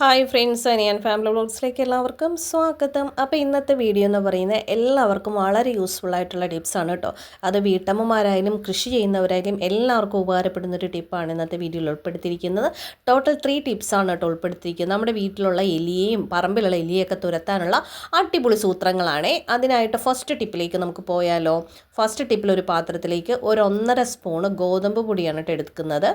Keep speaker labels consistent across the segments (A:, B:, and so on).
A: Hi friends ഞാൻ family വ്ളോഗ്സിലേക്ക് എല്ലാവർക്കും സ്വാഗതം. അപ്പോൾ ഇന്നത്തെ വീഡിയോ എന്ന് പറയുന്നത് എല്ലാവർക്കും വളരെ യൂസ്ഫുൾ ആയിട്ടുള്ള ടിപ്സാണ് കേട്ടോ അത് വീട്ടമ്മമാരായാലും കൃഷി ചെയ്യുന്നവരായാലും എല്ലാവർക്കും ഉപകാരപ്പെടുന്ന ഒരു ടിപ്പാണ് ഇന്നത്തെ വീഡിയോയിൽ ഉൾപ്പെടുത്തിയിരിക്കുന്നത്. ടോട്ടൽ ത്രീ ടിപ്സാണ് കേട്ടോ ഉൾപ്പെടുത്തിയിരിക്കുന്നത്. നമ്മുടെ വീട്ടിലുള്ള എലിയെയും പറമ്പിലുള്ള എലിയൊക്കെ തുരത്താനുള്ള അടിപൊളി സൂത്രങ്ങളാണ്. അതിനായിട്ട് ഫസ്റ്റ് ടിപ്പിലേക്ക് നമുക്ക് പോയാലോ? ഫസ്റ്റ് ടിപ്പിൽ ഒരു പാത്രത്തിലേക്ക് ഒരു ഒന്നര സ്പൂണ് ഗോതമ്പ് പൊടിയാണ് എടുക്കുന്നത്.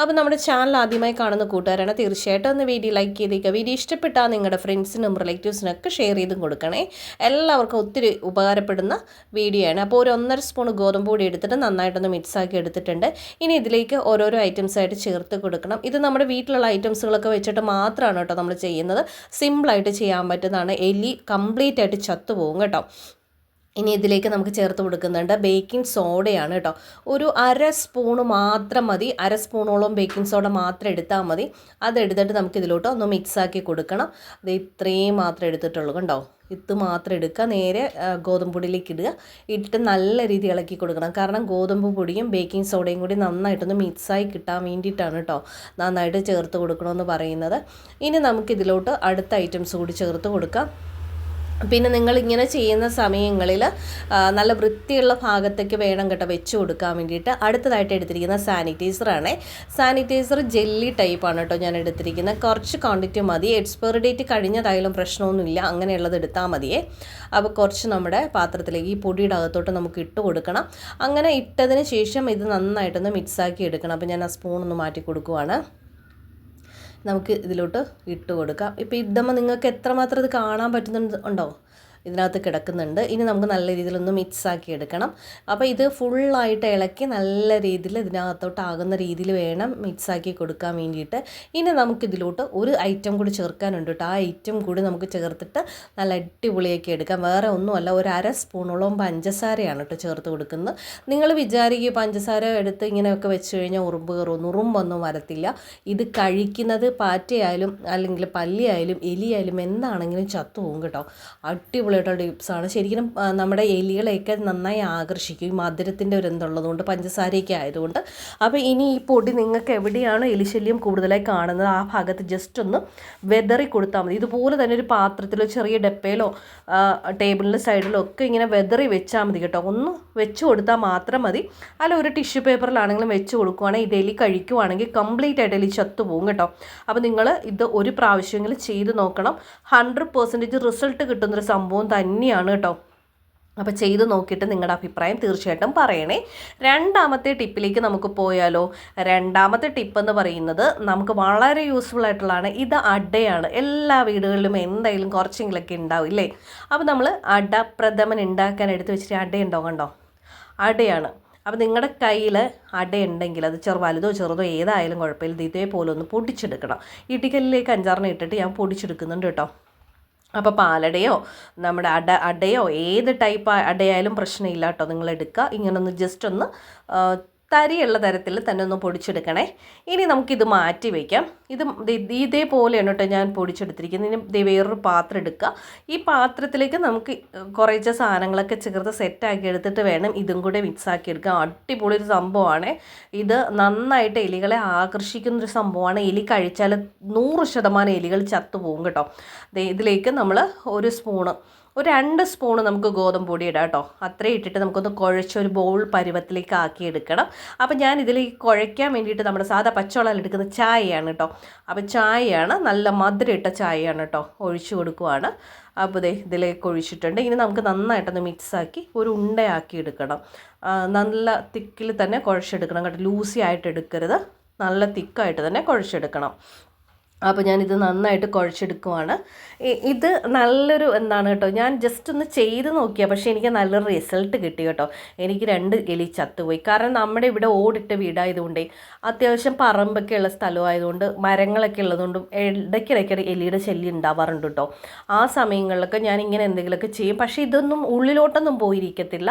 A: അപ്പോൾ നമ്മുടെ ചാനൽ ആദ്യമായി കാണുന്ന കൂട്ടുകാരാണ് തീർച്ചയായിട്ടും ഒന്ന് വീഡിയോ ലൈക്ക് ചെയ്തേക്കുക. വീഡിയോ ഇഷ്ടപ്പെട്ടാൽ നിങ്ങളുടെ ഫ്രണ്ട്സിനും റിലേറ്റീവ്സിനും ഒക്കെ ഷെയർ ചെയ്തും കൊടുക്കണേ. എല്ലാവർക്കും ഒത്തിരി ഉപകാരപ്പെടുന്ന വീഡിയോ ആണ്. അപ്പോൾ ഒരു ഒന്നര സ്പൂൺ ഗോതമ്പ് പൊടി എടുത്തിട്ട് നന്നായിട്ടൊന്ന് മിക്സ് ആക്കി എടുത്തിട്ടുണ്ട്. ഇനി ഇതിലേക്ക് ഓരോരോ ഐറ്റംസ് ആയിട്ട് ചേർത്ത് കൊടുക്കണം. ഇത് നമ്മുടെ വീട്ടിലുള്ള ഐറ്റംസുകളൊക്കെ വെച്ചിട്ട് മാത്രമാണ് കേട്ടോ നമ്മൾ ചെയ്യുന്നത്. സിമ്പിളായിട്ട് ചെയ്യാൻ പറ്റുന്നതാണ്. എലി കംപ്ലീറ്റ് ആയിട്ട് ചത്തുപോകും കേട്ടോ. ഇനി ഇതിലേക്ക് നമുക്ക് ചേർത്ത് കൊടുക്കുന്നുണ്ട് ബേക്കിംഗ് സോഡയാണ് കേട്ടോ ഒരു അര സ്പൂണ് മാത്രം മതി. അര സ്പൂണോളം ബേക്കിംഗ് സോഡ മാത്രം എടുത്താൽ മതി. അതെടുത്തിട്ട് നമുക്ക് ഇതിലോട്ട് ഒന്ന് മിക്സാക്കി കൊടുക്കണം. അത് ഇത്രയും മാത്രം എടുത്തിട്ടുള്ളൂ കണ്ടോ? ഇത് മാത്രം എടുക്കുക. നേരെ ഗോതമ്പ് പൊടിയിലേക്ക് ഇടുക. ഇട്ടിട്ട് നല്ല രീതി ഇളക്കി കൊടുക്കണം. കാരണം ഗോതമ്പ് പൊടിയും ബേക്കിംഗ് സോഡയും കൂടി നന്നായിട്ടൊന്ന് മിക്സായി കിട്ടാൻ വേണ്ടിയിട്ടാണ് കേട്ടോ നന്നായിട്ട് ചേർത്ത് കൊടുക്കണമെന്ന് പറയുന്നത്. ഇനി നമുക്കിതിലോട്ട് അടുത്ത ഐറ്റംസ് കൂടി ചേർത്ത് കൊടുക്കാം. പിന്നെ നിങ്ങൾ ഇങ്ങനെ ചെയ്യുന്ന സമയങ്ങളിൽ നല്ല വൃത്തിയുള്ള ഭാഗത്തേക്ക് വേണം കേട്ടോ വെച്ച് കൊടുക്കാൻ വേണ്ടിയിട്ട്. അടുത്തതായിട്ട് എടുത്തിരിക്കുന്ന സാനിറ്റൈസറാണ്. സാനിറ്റൈസർ ജെല്ലി ടൈപ്പാണ് കേട്ടോ ഞാൻ എടുത്തിരിക്കുന്നത്. കുറച്ച് ക്വാണ്ടിറ്റി മതി. എക്സ്പയറി ഡേറ്റ് കഴിഞ്ഞതായാലും പ്രശ്നമൊന്നുമില്ല. അങ്ങനെയുള്ളത് എടുത്താൽ മതിയേ. അപ്പോൾ കുറച്ച് നമ്മുടെ പാത്രത്തിലേക്ക് ഈ പൊടിയുടെ അകത്തോട്ട് നമുക്ക് ഇട്ട് കൊടുക്കണം. അങ്ങനെ ഇട്ടതിന് ശേഷം ഇത് നന്നായിട്ടൊന്ന് മിക്സാക്കി എടുക്കണം. അപ്പോൾ ഞാൻ ആ സ്പൂൺ ഒന്ന് മാറ്റി കൊടുക്കുവാണ്. നമുക്ക് ഇതിലോട്ട് ഇട്ട് കൊടുക്കാം. ഇപ്പോൾ ഇടുമ്പോൾ നിങ്ങൾക്ക് എത്രമാത്രം ഇത് കാണാൻ പറ്റുന്നുണ്ട് ഉണ്ടോ? ഇതിനകത്ത് കിടക്കുന്നുണ്ട്. ഇനി നമുക്ക് നല്ല രീതിയിലൊന്ന് മിക്സ് ആക്കി എടുക്കണം. അപ്പോൾ ഇത് ഫുള്ളായിട്ട് ഇളക്കി നല്ല രീതിയിൽ ഇതിനകത്തോട്ട് ആകുന്ന രീതിയിൽ വേണം മിക്സ് ആക്കി കൊടുക്കാൻ വേണ്ടിയിട്ട്. ഇനി നമുക്കിതിലോട്ട് ഒരു ഐറ്റം കൂടി ചേർക്കാനുണ്ട് കേട്ടോ ആ ഐറ്റം കൂടി നമുക്ക് ചേർത്തിട്ട് നല്ല അടിപൊളിയാക്കി എടുക്കാം. വേറെ ഒന്നുമല്ല ഒരു അര സ്പൂണോളം പഞ്ചസാരയാണ് കേട്ടോ ചേർത്ത് കൊടുക്കുന്നത്. നിങ്ങൾ വിചാരിക്കുക പഞ്ചസാര എടുത്ത് ഇങ്ങനെയൊക്കെ വെച്ച് കഴിഞ്ഞാൽ ഉറുമ്പ് കയറും ഉറുമ്പൊന്നും വരത്തില്ല. ഇത് കഴിക്കുന്നത് പാറ്റയായാലും അല്ലെങ്കിൽ പല്ലിയായാലും എലിയായാലും എന്താണെങ്കിലും ചത്തുപോകും കേട്ടോ. അടിപൊളി അടിപൊളിയായിട്ടുള്ള ടിപ്സാണ്. ശരിക്കും നമ്മുടെ എലികളെയൊക്കെ നന്നായി ആകർഷിക്കും ഈ മധുരത്തിന്റെ ഒരു എന്തുള്ളതുകൊണ്ട് പഞ്ചസാരയൊക്കെ ആയതുകൊണ്ട്. അപ്പോൾ ഇനി ഈ പൊടി നിങ്ങൾക്ക് എവിടെയാണോ എലിശല്യം കൂടുതലായി കാണുന്നത്? ആ ഭാഗത്ത് ജസ്റ്റ് ഒന്ന് വെതറി കൊടുത്താൽ മതി. ഇതുപോലെ തന്നെ ഒരു പാത്രത്തിലോ ചെറിയ ഡപ്പയിലോ ടേബിളിന്റെ സൈഡിലോ ഒക്കെ ഇങ്ങനെ വെതറി വെച്ചാൽ മതി കേട്ടോ. ഒന്ന് വെച്ച് കൊടുത്താൽ മാത്രം മതി. അല്ല ഒരു ടിഷ്യൂ പേപ്പറിലാണെങ്കിലും വെച്ച് കൊടുക്കുവാണെങ്കിൽ ഇത് എലി കഴിക്കുവാണെങ്കിൽ കംപ്ലീറ്റ് ആയിട്ട് എലി ചത്തു പോകും കേട്ടോ. അപ്പോൾ നിങ്ങൾ ഇത് ഒരു പ്രാവശ്യമെങ്കിലും ചെയ്ത് നോക്കണം. ഹൺഡ്രഡ് പെർസെന്റേജ് റിസൾട്ട് കിട്ടുന്നൊരു സംഭവം സംഭവം തന്നെയാണ് കേട്ടോ. അപ്പോൾ ചെയ്ത് നോക്കിയിട്ട് നിങ്ങളുടെ അഭിപ്രായം തീർച്ചയായിട്ടും പറയണേ. രണ്ടാമത്തെ ടിപ്പിലേക്ക് നമുക്ക് പോയാലോ? രണ്ടാമത്തെ ടിപ്പ് എന്ന് പറയുന്നത് നമുക്ക് വളരെ യൂസ്ഫുൾ ആയിട്ടുള്ളതാണ്. ഇത് അടയാണ്. എല്ലാ വീടുകളിലും എന്തായാലും കുറച്ചെങ്കിലൊക്കെ ഉണ്ടാവും ഇല്ലേ? അപ്പോൾ നമ്മൾ അട പ്രഥമൻ ഉണ്ടാക്കാൻ എടുത്ത് വെച്ചിട്ട് അടയുണ്ടോ കണ്ടോ? അടയാണ്. അപ്പോൾ നിങ്ങളുടെ കയ്യിൽ അടയുണ്ടെങ്കിൽ അത് ചെറു വലുതോ ചെറുതോ ഏതായാലും കുഴപ്പമില്ല. ഇതേപോലെ ഒന്ന് പൊടിച്ചെടുക്കണം. ഇടിക്കലിലേക്ക് അഞ്ചാറിനെ ഇട്ടിട്ട് ഞാൻ പൊടിച്ചെടുക്കുന്നുണ്ട് കേട്ടോ. അപ്പോൾ പാലടയോ നമ്മുടെ അട അടയോ ഏത് ടൈപ്പ് അടയായാലും പ്രശ്നമില്ല കേട്ടോ നിങ്ങൾ എടുക്കുക ഇങ്ങനൊന്ന് ജസ്റ്റ് ഒന്ന് തരിയുള്ള തരത്തിൽ തന്നെ ഒന്ന് പൊടിച്ചെടുക്കണേ. ഇനി നമുക്കിത് മാറ്റി വയ്ക്കാം ഇത് ഇതേപോലെയാണ് കേട്ടോ ഞാൻ പൊടിച്ചെടുത്തിരിക്കുന്നത്. ഇനി വേറൊരു പാത്രം എടുക്കുക. ഈ പാത്രത്തിലേക്ക് നമുക്ക് കുറേച്ച സാധനങ്ങളൊക്കെ ചേർത്ത് സെറ്റാക്കി എടുത്തിട്ട് വേണം ഇതും കൂടെ മിക്സ് ആക്കി എടുക്കുക അടിപൊളി ഒരു സംഭവമാണ്. ഇത് നന്നായിട്ട് എലികളെ ആകർഷിക്കുന്നൊരു സംഭവമാണ്. എലി കഴിച്ചാൽ നൂറ് ശതമാനം എലികൾ ചത്തുപോകും കേട്ടോ. ഇതിലേക്ക് നമ്മൾ ഒരു സ്പൂണ് ഒരു രണ്ട് സ്പൂണ് നമുക്ക് ഗോതമ്പ് പൊടി ഇടാം കേട്ടോ. അത്രയും ഇട്ടിട്ട് നമുക്കൊന്ന് കുഴച്ച് ഒരു ബൗൾ പരുവത്തിലേക്ക് ആക്കി എടുക്കണം. അപ്പോൾ ഞാൻ ഇതിലേക്ക് കുഴയ്ക്കാൻ വേണ്ടിയിട്ട് നമ്മുടെ സാധാ പച്ചവെള്ളം എടുക്കുന്ന ചായയാണ് കേട്ടോ. അപ്പോൾ ചായയാണ് നല്ല മധുരം ഇട്ട ചായയാണ് കേട്ടോ ഒഴിച്ചു കൊടുക്കുവാണ്. അപ്പോൾ ദേ ഇതിലേക്ക് ഒഴിച്ചിട്ടുണ്ട്. ഇനി നമുക്ക് നന്നായിട്ടൊന്ന് മിക്സാക്കി ഒരു ഉണ്ടയാക്കി എടുക്കണം. നല്ല തിക്കിൽ തന്നെ കുഴച്ചെടുക്കണം കേട്ടോ. ലൂസി ആയിട്ട് എടുക്കരുത്. നല്ല തിക്കായിട്ട് തന്നെ കുഴച്ചെടുക്കണം. അപ്പോൾ ഞാനിത് നന്നായിട്ട് കുഴച്ചെടുക്കുവാണ്. ഇത് നല്ലൊരു എന്താണ് കേട്ടോ ഞാൻ ജസ്റ്റ് ഒന്ന് ചെയ്ത് നോക്കിയാൽ പക്ഷേ എനിക്ക് നല്ലൊരു റിസൾട്ട് കിട്ടി കേട്ടോ. എനിക്ക് രണ്ട് എലി ചത്തുപോയി. കാരണം നമ്മുടെ ഇവിടെ ഓടിട്ട വീടായതുകൊണ്ടേ അത്യാവശ്യം പറമ്പൊക്കെ ഉള്ള സ്ഥലമായതുകൊണ്ട് മരങ്ങളൊക്കെ ഉള്ളതുകൊണ്ടും ഇടയ്ക്കിടയ്ക്ക് എലിയുടെ ശല്യം ഉണ്ടാവാറുണ്ട് കേട്ടോ. ആ സമയങ്ങളിലൊക്കെ ഞാൻ ഇങ്ങനെ എന്തെങ്കിലുമൊക്കെ ചെയ്യും. പക്ഷേ ഇതൊന്നും ഉള്ളിലോട്ടൊന്നും പോയിരിക്കത്തില്ല.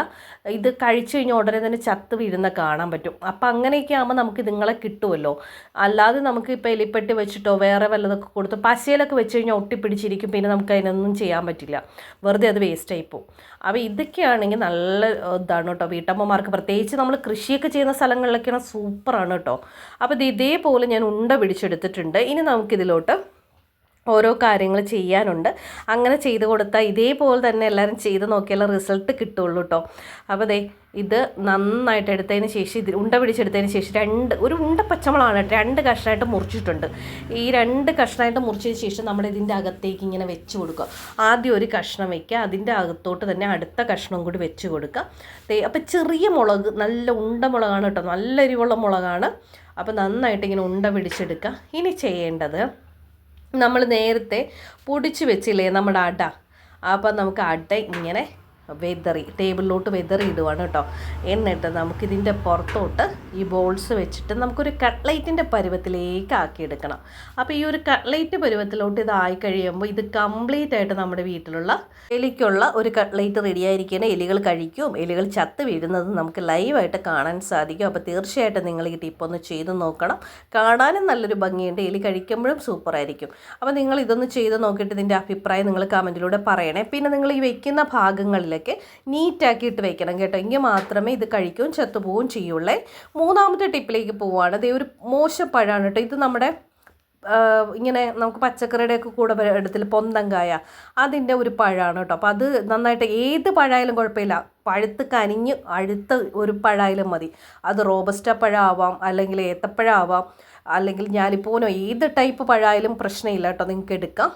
A: ഇത് കഴിച്ചു കഴിഞ്ഞാൽ ഉടനെ തന്നെ ചത്ത് വീഴുന്ന കാണാൻ പറ്റും. അപ്പം അങ്ങനെയൊക്കെ ആകുമ്പോൾ നമുക്ക് ഇതുങ്ങളെ കിട്ടുമല്ലോ അല്ലാതെ നമുക്ക് ഇപ്പോൾ എലിപ്പെട്ടി വെച്ചിട്ടോ വേറെ വേറെ വല്ലതൊക്കെ കൊടുത്ത് പശയിലൊക്കെ വെച്ച് കഴിഞ്ഞാൽ ഒട്ടിപ്പിടിച്ചിരിക്കും. പിന്നെ നമുക്ക് അതിനൊന്നും ചെയ്യാൻ പറ്റില്ല. വെറുതെ അത് വേസ്റ്റ് പോകും. അപ്പോൾ ഇതൊക്കെയാണെങ്കിൽ നല്ല ഇതാണ് കേട്ടോ വീട്ടമ്മമാർക്ക്. പ്രത്യേകിച്ച് നമ്മൾ കൃഷിയൊക്കെ ചെയ്യുന്ന സ്ഥലങ്ങളിലൊക്കെയാണ് സൂപ്പറാണ് കേട്ടോ. അപ്പോൾ ഇത് ഇതേപോലെ ഞാൻ ഉണ്ട പിടിച്ചെടുത്തിട്ടുണ്ട്. ഇനി നമുക്കിതിലോട്ട് ഓരോ കാര്യങ്ങൾ ചെയ്യാനുണ്ട്. അങ്ങനെ ചെയ്ത് കൊടുത്താൽ ഇതേപോലെ തന്നെ എല്ലാവരും ചെയ്ത് നോക്കിയാൽ റിസൾട്ട് കിട്ടുള്ളൂ കേട്ടോ അപ്പോൾ ദേ ഇത് നന്നായിട്ട് എടുത്തതിന് ശേഷം ഇത് ഉണ്ട പിടിച്ചെടുത്തതിന് ശേഷം രണ്ട് ഒരു ഉണ്ട പച്ചമുളകാണ് രണ്ട് കഷ്ണമായിട്ട് മുറിച്ചിട്ടുണ്ട്. ഈ രണ്ട് കഷ്ണമായിട്ട് മുറിച്ചതിന് ശേഷം നമ്മൾ ഇതിന്റെ അകത്തേക്ക് ഇങ്ങനെ വെച്ച് കൊടുക്കുക. ആദ്യം ഒരു കഷ്ണം വയ്ക്കുക അതിന്റെ അകത്തോട്ട് തന്നെ അടുത്ത കഷ്ണം കൂടി വെച്ച് കൊടുക്കുക. അപ്പോൾ ചെറിയ മുളക് നല്ല ഉണ്ട മുളകാണ് കേട്ടോ. നല്ല എരിവുള്ള മുളകാണ്. അപ്പോൾ നന്നായിട്ട് ഇങ്ങനെ ഉണ്ട പിടിച്ചെടുക്കുക. ഇനി ചെയ്യേണ്ടത് നമ്മൾ നേരത്തെ പൊടിച്ച് വെച്ചില്ലേ നമ്മുടെ അട? അപ്പം നമുക്ക് അട ഇങ്ങനെ വെതറി ടേബിളിലോട്ട് വെതറി ഇടുവാണ് കേട്ടോ. എന്നിട്ട് നമുക്കിതിന്റെ പുറത്തോട്ട് ഈ ബോൾസ് വെച്ചിട്ട് നമുക്കൊരു കട്ട്ലൈറ്റിന്റെ പരുവത്തിലേക്ക് ആക്കിയെടുക്കണം. അപ്പോൾ ഈ ഒരു കട്ട്ലൈറ്റ് പരുവത്തിലോട്ട് ഇതായി കഴിയുമ്പോൾ ഇത് കംപ്ലീറ്റ് ആയിട്ട് നമ്മുടെ വീട്ടിലുള്ള എലിക്കുള്ള ഒരു കട്ട്ലൈറ്റ് റെഡി ആയിരിക്കുന്ന എലികൾ കഴിക്കും. എലികൾ ചത്ത് വീഴുന്നത് നമുക്ക് ലൈവായിട്ട് കാണാൻ സാധിക്കും. അപ്പോൾ തീർച്ചയായിട്ടും നിങ്ങൾ ഈ ടിപ്പ് ഒന്ന് ചെയ്ത് നോക്കണം. കാണാനും നല്ലൊരു ഭംഗിയുണ്ട്. എലി കഴിക്കുമ്പോഴും സൂപ്പറായിരിക്കും അപ്പോൾ നിങ്ങൾ ഇതൊന്ന് ചെയ്ത് നോക്കിയിട്ട് ഇതിന്റെ അഭിപ്രായം നിങ്ങൾ കമന്റിലൂടെ പറയണേ. പിന്നെ നിങ്ങൾ ഈ വെക്കുന്ന ഭാഗങ്ങളിലൊക്കെ നീറ്റാക്കിയിട്ട് വെക്കണം കേട്ടോ. എങ്കിൽ മാത്രമേ ഇത് കഴിക്കുകയും ചത്തുപോവുകയും ചെയ്യുള്ളേ. മൂന്നാമത്തെ ടിപ്പിലേക്ക് പോവുകയാണ്. ഇത് ഒരു മോശപ്പഴമാണ് കേട്ടോ. ഇത് നമ്മുടെ ഇങ്ങനെ നമുക്ക് പച്ചക്കറിയുടെ ഒക്കെ കൂടെ എടുത്തിൽ പൊന്തങ്കായ. അതിന്റെ ഒരു പഴമാണ് കേട്ടോ. അപ്പോൾ അത് നന്നായിട്ട് ഏത് പഴമായാലും കുഴപ്പമില്ല. പഴുത്ത് കനിഞ്ഞ് അഴുത്ത ഒരു പഴമായാലും മതി. അത് റോബസ്റ്റ പഴമാവാം അല്ലെങ്കിൽ ഏത്തപ്പഴമാവാം അല്ലെങ്കിൽ ഞാലിപ്പൂനോ ഏത് ടൈപ്പ് പഴമായാലും പ്രശ്നമില്ല കേട്ടോ. നിങ്ങൾക്ക് എടുക്കാം.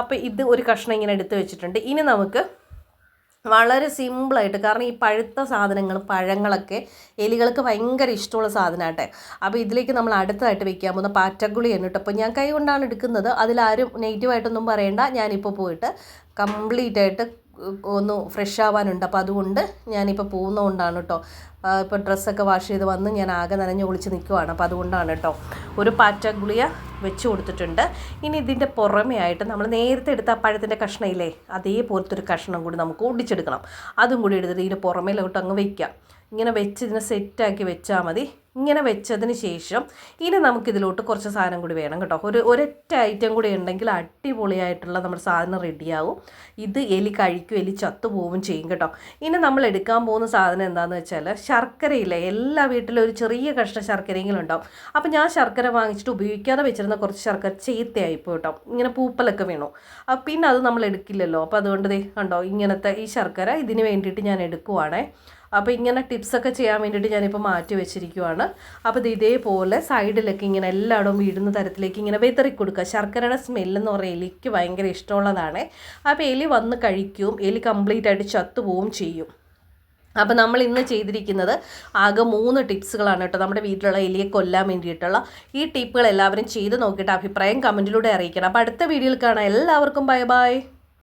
A: അപ്പോൾ ഇത് ഒരു കഷ്ണം ഇങ്ങനെ എടുത്ത് വെച്ചിട്ടുണ്ട്. ഇനി നമുക്ക് വളരെ സിമ്പിളായിട്ട് കാരണം ഈ പഴുത്ത സാധനങ്ങൾ പഴങ്ങളൊക്കെ എലികൾക്ക് ഭയങ്കര ഇഷ്ടമുള്ള സാധനമാട്ടെ. അപ്പോൾ ഇതിലേക്ക് നമ്മൾ അടുത്തതായിട്ട് വെക്കാൻ പോകുന്ന പാറ്റഗുളി എന്നിട്ട് അപ്പോൾ ഞാൻ കൈ കൊണ്ടാണ് എടുക്കുന്നത്. അതിലാരും നെഗറ്റീവായിട്ടൊന്നും പറയണ്ട. ഞാനിപ്പോൾ പോയിട്ട് കംപ്ലീറ്റ് ആയിട്ട് ഒന്ന് ഫ്രഷ് ആവാനുണ്ട്. അപ്പോൾ അതുകൊണ്ട് ഞാനിപ്പോൾ പോകുന്നതുകൊണ്ടാണ് കേട്ടോ ഇപ്പോൾ ഡ്രസ്സൊക്കെ വാഷ് ചെയ്ത് വന്ന് ഞാൻ ആകെ നനഞ്ഞ് കുളിച്ച് നിൽക്കുവാണ് അപ്പോൾ അതുകൊണ്ടാണ് കേട്ടോ ഒരു പാറ്റ ഗുളിയ വെച്ച് കൊടുത്തിട്ടുണ്ട്. ഇനി ഇതിന്റെ പുറമേ ആയിട്ട് നമ്മൾ നേരത്തെ എടുത്ത പഴത്തിന്റെ കഷ്ണയില്ലേ അതേപോലത്തെ ഒരു കഷ്ണം കൂടി നമുക്ക് ഒടിച്ചെടുക്കണം. അതും കൂടി എടുത്തിട്ട് ഇതിന്റെ പുറമേലോട്ട് അങ്ങ് വയ്ക്കാം. ഇങ്ങനെ വെച്ച് ഇതിനെ സെറ്റാക്കി വെച്ചാൽ മതി. ഇങ്ങനെ വെച്ചതിന് ശേഷം ഇനി നമുക്കിതിലോട്ട് കുറച്ച് സാധനം കൂടി വേണം കേട്ടോ. ഒരു ഒരൊറ്റ ഐറ്റം കൂടി ഉണ്ടെങ്കിൽ അടിപൊളിയായിട്ടുള്ള നമ്മുടെ സാധനം റെഡിയാവും ഇത് എലി കഴിക്കും എലി ചത്തുപോവും ചെയ്യും കേട്ടോ. ഇനി നമ്മൾ എടുക്കാൻ പോകുന്ന സാധനം എന്താണെന്ന് വെച്ചാൽ ശർക്കരയില്ല എല്ലാ വീട്ടിലും ഒരു ചെറിയ കഷ്ണ ശർക്കരയെങ്കിലും ഉണ്ടാവും. അപ്പോൾ ഞാൻ ശർക്കര വാങ്ങിച്ചിട്ട് ഉപയോഗിക്കാതെ വെച്ചിരുന്ന കുറച്ച് ശർക്കര ചീത്തയായിപ്പോൾ കേട്ടോ. ഇങ്ങനെ പൂപ്പലൊക്കെ വീണു. പിന്നെ അത് നമ്മൾ എടുക്കില്ലല്ലോ. അപ്പോൾ അതുകൊണ്ട് ദേ കണ്ടോ ഇങ്ങനത്തെ ഈ ശർക്കര ഇതിന് വേണ്ടിയിട്ട് ഞാൻ എടുക്കുവാണേ. അപ്പോൾ ഇങ്ങനെ ടിപ്സൊക്കെ ചെയ്യാൻ വേണ്ടിയിട്ട് ഞാനിപ്പോൾ മാറ്റി വെച്ചിരിക്കുവാണ്. അപ്പോൾ ഇത് ഇതേപോലെ സൈഡിലൊക്കെ ഇങ്ങനെ എല്ലായിടവും വീഴുന്ന തരത്തിലേക്ക് ഇങ്ങനെ വെതറി കൊടുക്കുക. ശർക്കരയുടെ സ്മെല്ലെന്ന് പറയുന്നത് എലിക്ക് ഭയങ്കര ഇഷ്ടമുള്ളതാണ്. അപ്പോൾ എലി വന്ന് കഴിക്കും. എലി കംപ്ലീറ്റ് ആയിട്ട് ചത്തുപോവും ചെയ്യും. അപ്പോൾ നമ്മൾ ഇന്ന് ചെയ്തിരിക്കുന്നത് ആകെ മൂന്ന് ടിപ്സുകളാണ് കേട്ടോ. നമ്മുടെ വീട്ടിലുള്ള എലിയെ കൊല്ലാൻ വേണ്ടിയിട്ടുള്ള ഈ ടിപ്പുകൾ എല്ലാവരും ചെയ്ത് നോക്കിയിട്ട് അഭിപ്രായം കമന്റിലൂടെ അറിയിക്കണം. അപ്പോൾ അടുത്ത വീഡിയോയിൽ കാണാം. എല്ലാവർക്കും ബൈ ബൈ